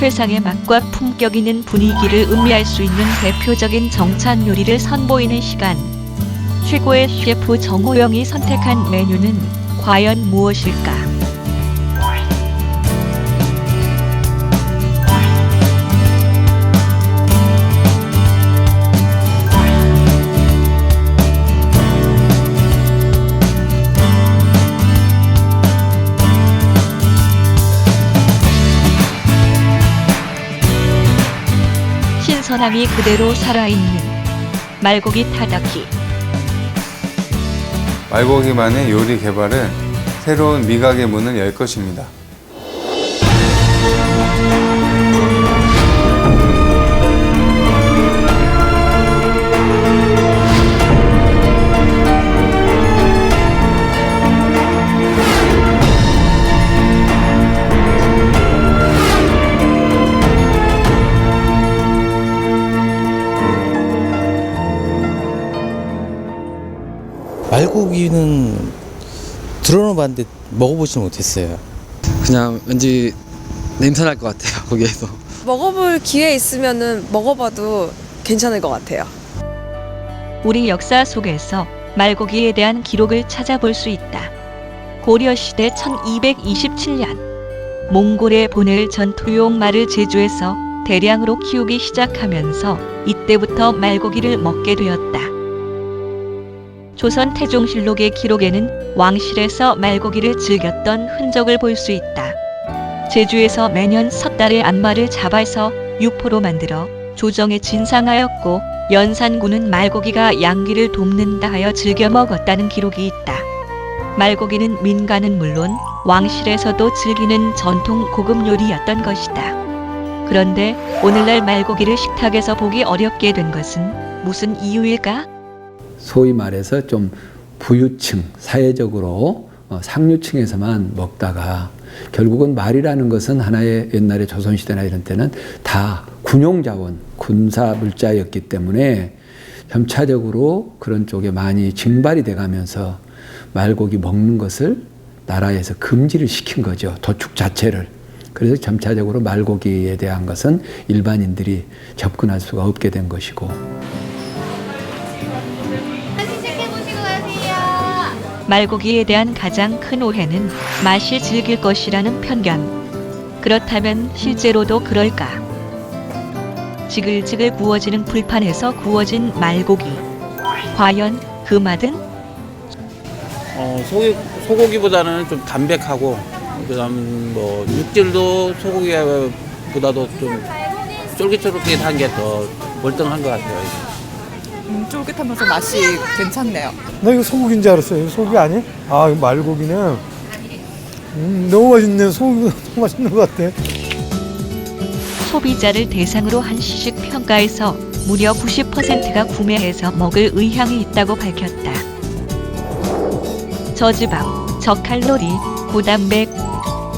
최상의 맛과 품격 있는 분위기를 음미할 수 있는 대표적인 정찬 요리를 선보이는 시간. 최고의 셰프 정호영이 선택한 메뉴는 과연 무엇일까? 신선함이 그대로 살아있는 말고기 타다키. 말고기만의 요리 개발은 새로운 미각의 문을 열 것입니다. 들어는 봤는데 먹어보지는 못했어요. 그냥 왠지 냄새 날 것 같아요 거기에서 먹어볼 기회 있으면은 먹어봐도 괜찮을 것 같아요. 우리 역사 속에서 말고기에 대한 기록을 찾아볼 수 있다. 고려 시대 1227년 몽골에 보낼 전투용 말을 제주에서 대량으로 키우기 시작하면서 이때부터 말고기를 먹게 되었다. 조선 태종실록의 기록에는 왕실에서 말고기를 즐겼던 흔적을 볼 수 있다. 제주에서 매년 섣달에 안마를 잡아서 육포로 만들어 조정에 진상하였고 연산군은 말고기가 양기를 돕는다 하여 즐겨 먹었다는 기록이 있다. 말고기는 민간은 물론 왕실에서도 즐기는 전통 고급 요리였던 것이다. 그런데 오늘날 말고기를 식탁에서 보기 어렵게 된 것은 무슨 이유일까? 소위 말해서 좀 부유층, 사회적으로 어, 상류층에서만 먹다가 결국은 말이라는 것은 하나의 옛날에 조선시대나 이런 때는 다 군용자원, 군사 물자였기 때문에 점차적으로 그런 쪽에 많이 증발이 돼 가면서 말고기 먹는 것을 나라에서 금지를 시킨 거죠. 도축 자체를. 그래서 점차적으로 말고기에 대한 것은 일반인들이 접근할 수가 없게 된 것이고 말고기에 대한 가장 큰 오해는 맛이 질길 것이라는 편견. 그렇다면 실제로도 그럴까? 지글지글 구워지는 불판에서 구워진 말고기. 과연 그 맛은? 어, 소고기, 소고기보다는 좀 담백하고 그다음 뭐 육질도 소고기보다도 좀 쫄깃쫄깃한 게 더 월등한 것 같아요. 음, 쫄깃하면서 맛이 괜찮네요. 나 이거 소고기인 줄 알았어요. 이거 소고기 아니? 아, 이거 말고기는 음, 너무 맛있네. 소고기 너무 맛있는 것 같아. 소비자를 대상으로 한 시식 평가에서 무려 90%가 구매해서 먹을 의향이 있다고 밝혔다. 저지방, 저칼로리, 고단백,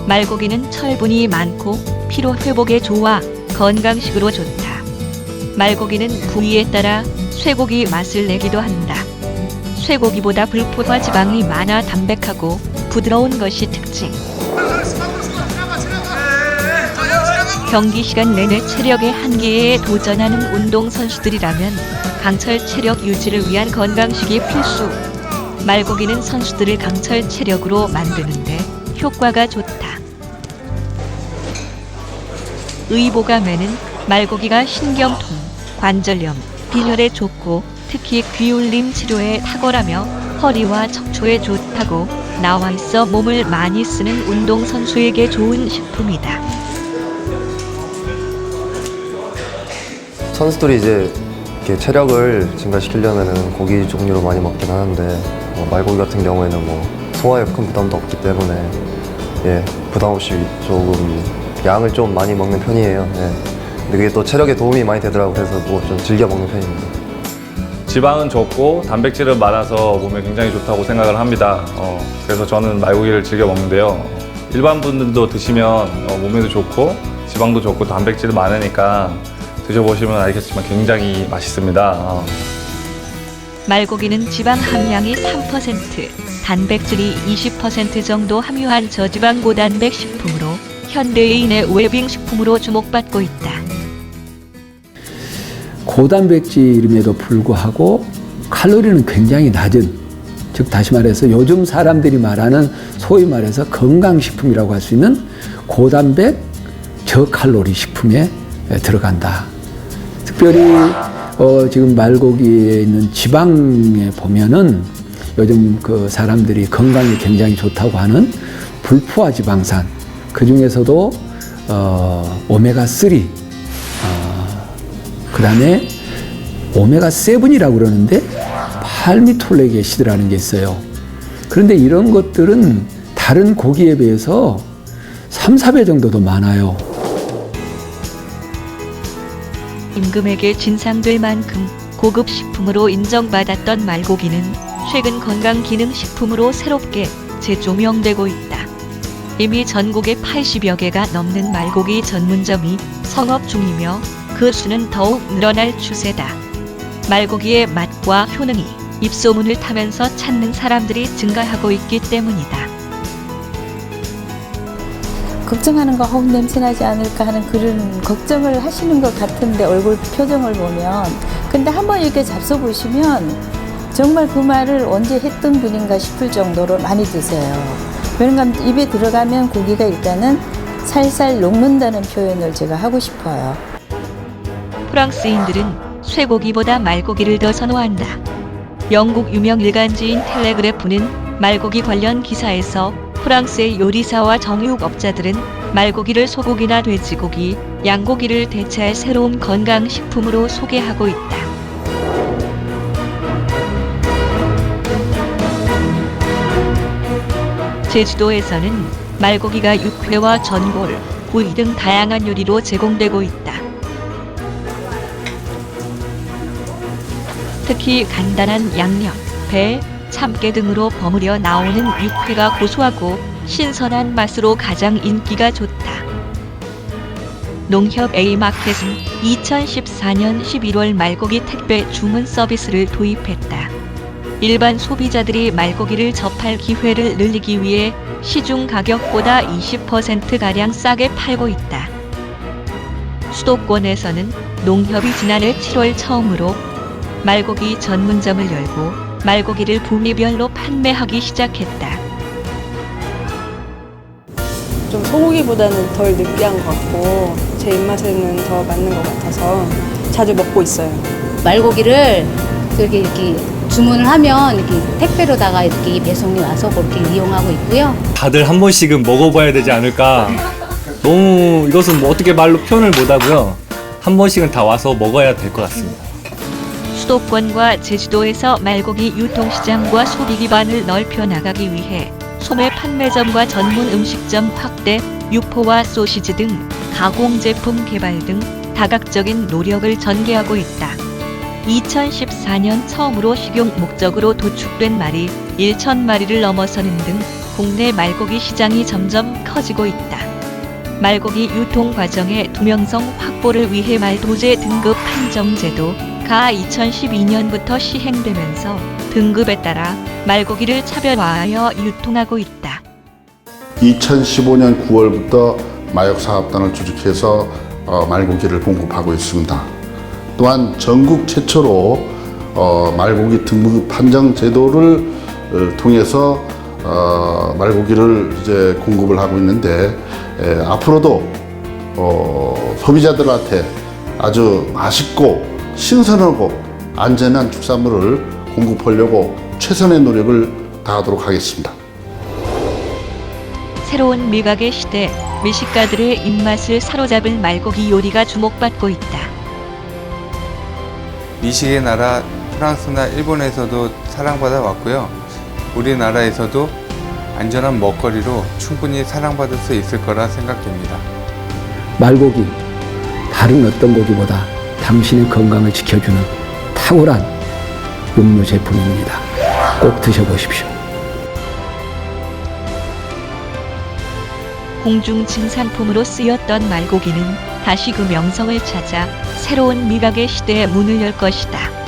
말고기는 철분이 많고 피로 회복에 좋아 건강식으로 좋다. 말고기는 부위에 따라 쇠고기 맛을 내기도 한다. 쇠고기보다 불포화 지방이 많아 담백하고 부드러운 것이 특징. 경기 시간 내내 체력의 한계에 도전하는 운동 선수들이라면 강철 체력 유지를 위한 건강식이 필수. 말고기는 선수들을 강철 체력으로 만드는데 효과가 좋다. 의보감에는 말고기가 신경통, 관절염, 빈혈에 좋고 특히 귀울림 치료에 탁월하며 허리와 척추에 좋다고 나와 있어 몸을 많이 쓰는 운동 선수에게 좋은 식품이다. 선수들이 이제 이렇게 체력을 증가시키려면 고기 종류로 많이 먹긴 하는데 뭐 말고기 같은 경우에는 뭐 소화에 큰 부담도 없기 때문에 예 부담 없이 조금 양을 좀 많이 먹는 편이에요. 예. 근데 그게 또 체력에 도움이 많이 되더라고 그래서 뭐좀 즐겨 먹는 편입니다. 지방은 적고 단백질은 많아서 몸에 굉장히 좋다고 생각을 합니다. 어, 그래서 저는 말고기를 즐겨 먹는데요. 일반 분들도 드시면 어, 몸에도 좋고 지방도 좋고 단백질이 많으니까 드셔보시면 알겠지만 굉장히 맛있습니다. 어. 말고기는 지방 함량이 3%, 단백질이 20% 정도 함유한 저지방 고단백 식품으로 현대인의 웰빙 식품으로 주목받고 있다. 고단백질임에도 불구하고 칼로리는 굉장히 낮은 즉 다시 말해서 요즘 사람들이 말하는 소위 말해서 건강식품이라고 할 수 있는 고단백 저칼로리 식품에 들어간다. 특별히 어, 지금 말고기에 있는 지방에 보면은 요즘 그 사람들이 건강에 굉장히 좋다고 하는 불포화 지방산 그 중에서도 어, 오메가 3그 다음에 오메가 7이라고 그러는데 팔미톨레기 애시드라는 게 있어요. 그런데 이런 것들은 다른 고기에 비해서 3, 4배 정도 더 많아요. 임금에게 진상될 만큼 고급 식품으로 인정받았던 말고기는 최근 건강기능식품으로 새롭게 재조명되고 있다. 이미 전국에 80여 개가 넘는 말고기 전문점이 성업 중이며 그 수는 더욱 늘어날 추세다. 말고기의 맛과 효능이 입소문을 타면서 찾는 사람들이 증가하고 있기 때문이다. 걱정하는 거, 어우, 냄새 나지 않을까 하는 그런 걱정을 하시는 것 같은데, 얼굴 표정을 보면. 근데 한번 이렇게 잡숴 보시면, 정말 그 말을 언제 했던 분인가 싶을 정도로 많이 드세요. 왜냐면 입에 들어가면 고기가 일단은 살살 녹는다는 표현을 제가 하고 싶어요. 프랑스인들은 쇠고기보다 말고기를 더 선호한다. 영국 유명 일간지인 텔레그래프는 말고기 관련 기사에서 프랑스의 요리사와 정육업자들은 말고기를 소고기나 돼지고기, 양고기를 대체할 새로운 건강식품으로 소개하고 있다. 제주도에서는 말고기가 육회와 전골, 구이 등 다양한 요리로 제공되고 있다. 특히 간단한 양념, 배, 참깨 등으로 버무려 나오는 육회가 고소하고 신선한 맛으로 가장 인기가 좋다. 농협 A마켓은 2014년 11월 말고기 택배 주문 서비스를 도입했다. 일반 소비자들이 말고기를 접할 기회를 늘리기 위해 시중 가격보다 20%가량 싸게 팔고 있다. 수도권에서는 농협이 지난해 7월 처음으로 말고기 전문점을 열고 말고기를 부위별로 판매하기 시작했다. 좀 소고기보다는 덜 느끼한 것 같고 제 입맛에는 더 맞는 것 같아서 자주 먹고 있어요. 말고기를 이렇게 이렇게 주문을 하면 이렇게 택배로다가 이렇게 배송이 와서 그렇게 이용하고 있고요. 다들 한 번씩은 먹어봐야 되지 않을까. 너무 이것은 뭐 어떻게 말로 표현을 못하고요. 한 번씩은 다 와서 먹어야 될 것 같습니다. 수도권과 제주도에서 말고기 유통시장과 소비 기반을 넓혀 나가기 위해 소매 판매점과 전문 음식점 확대, 육포와 소시지 등 가공 제품 개발 등 다각적인 노력을 전개하고 있다. 2014년 처음으로 식용 목적으로 도축된 말이 1천 마리를 넘어서는 등 국내 말고기 시장이 점점 커지고 있다. 말고기 유통 과정의 투명성 확보를 위해 말도제 등급 판정 제도가 2012년부터 시행되면서 등급에 따라 말고기를 차별화하여 유통하고 있다. 2015년 9월부터 마역사업단을 조직해서 어, 말고기를 공급하고 있습니다. 또한 전국 최초로 어, 말고기 등급 판정 제도를 어, 통해서 어, 말고기를 이제 공급을 하고 있는데 에, 앞으로도 어, 소비자들한테 아주 맛있고 신선하고 안전한 축산물을 공급하려고 최선의 노력을 다하도록 하겠습니다. 새로운 미각의 시대, 미식가들의 입맛을 사로잡을 말고기 요리가 주목받고 있다. 미식의 나라 프랑스나 일본에서도 사랑받아 왔고요. 우리나라에서도 안전한 먹거리로 충분히 사랑받을 수 있을 거라 생각됩니다. 말고기, 다른 어떤 고기보다 당신의 건강을 지켜주는 탁월한 육류 제품입니다. 꼭 드셔보십시오. 공중 진상품으로 쓰였던 말고기는 다시 그 명성을 찾아 새로운 미각의 시대의 문을 열 것이다.